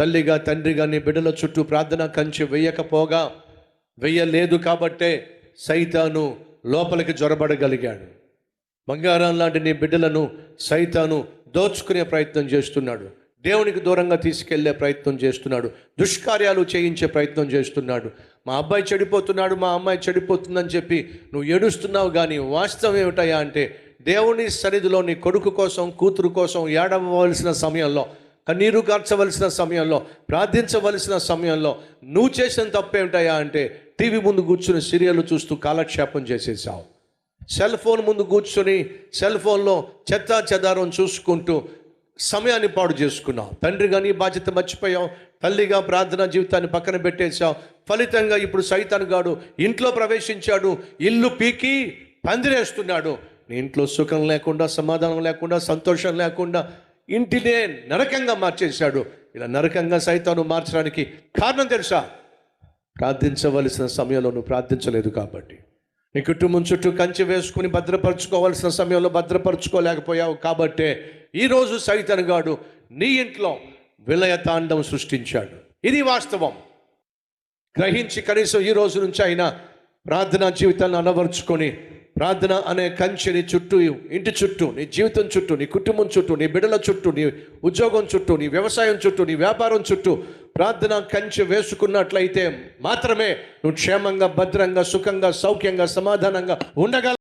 తల్లిగా తండ్రిగా నీ బిడ్డల చుట్టూ ప్రార్థన కంచి వెయ్యకపోగా వెయ్యలేదు కాబట్టే సైతాను లోపలికి జొరబడగలిగాడు. బంగారం లాంటి నీ బిడ్డలను సైతాను దోచుకునే ప్రయత్నం చేస్తున్నాడు. దేవునికి దూరంగా తీసుకెళ్ళే ప్రయత్నం చేస్తున్నాడు. దుష్కార్యాలు చేయించే ప్రయత్నం చేస్తున్నాడు. మా అబ్బాయి చెడిపోతున్నాడు మా అమ్మాయి చెడిపోతుందని చెప్పి నువ్వు ఏడుస్తున్నావు కానీ వాస్తవం ఏమిటయా అంటే దేవుని సన్నిధిలో నీ కొడుకు కోసం కూతురు కోసం ఏడవలసిన సమయంలో కన్నీరు కార్చవలసిన సమయంలో ప్రార్థించవలసిన సమయంలో నువ్వు చేసిన తప్పేమిటయా అంటే టీవీ ముందు కూర్చుని సీరియల్ చూస్తూ కాలక్షేపం చేసేసావు సెల్ ఫోన్ ముందు కూర్చొని సెల్ ఫోన్లో చెత్త చెదారం చూసుకుంటూ సమయాన్ని పాడు చేసుకున్నావు. తండ్రిగా నీ బాధ్యత మర్చిపోయావు. తల్లిగా ప్రార్థన జీవితాన్ని పక్కన పెట్టేశావు. ఫలితంగా ఇప్పుడు సైతాన్ గాడు ఇంట్లో ప్రవేశించాడు. ఇల్లు పీకి పందిరేస్తున్నాడు. నీ ఇంట్లో సుఖం లేకుండా సమాధానం లేకుండా సంతోషం లేకుండా ఇంటినే నరకంగా మార్చేశాడు. ఇలా నరకంగా సైతాను మార్చడానికి కారణం తెలుసా? ప్రార్థించవలసిన సమయంలో నువ్వు ప్రార్థించలేదు కాబట్టి. నీ కుటుంబం చుట్టూ కంచె వేసుకుని భద్రపరచుకోవాల్సిన సమయంలో భద్రపరచుకోలేకపోయావు కాబట్టే ఈరోజు సైతన్ గాడు నీ ఇంట్లో విలయ తాండం సృష్టించాడు. ఇది వాస్తవం. గ్రహించి కనీసం ఈ రోజు నుంచి అయినా ప్రార్థనా జీవితాన్ని అలవరుచుకొని ప్రార్థన అనే కంచెని చుట్టూ ఇంటి చుట్టూ నీ జీవితం చుట్టూ నీ కుటుంబం చుట్టూ నీ బిడ్డల చుట్టూ నీ ఉద్యోగం చుట్టూ నీ వ్యవసాయం చుట్టూ నీ వ్యాపారం చుట్టూ ప్రార్థన కంచె వేసుకున్నట్లయితే మాత్రమే నువ్వు క్షేమంగా భద్రంగా సుఖంగా సౌఖ్యంగా సమాధానంగా ఉండగల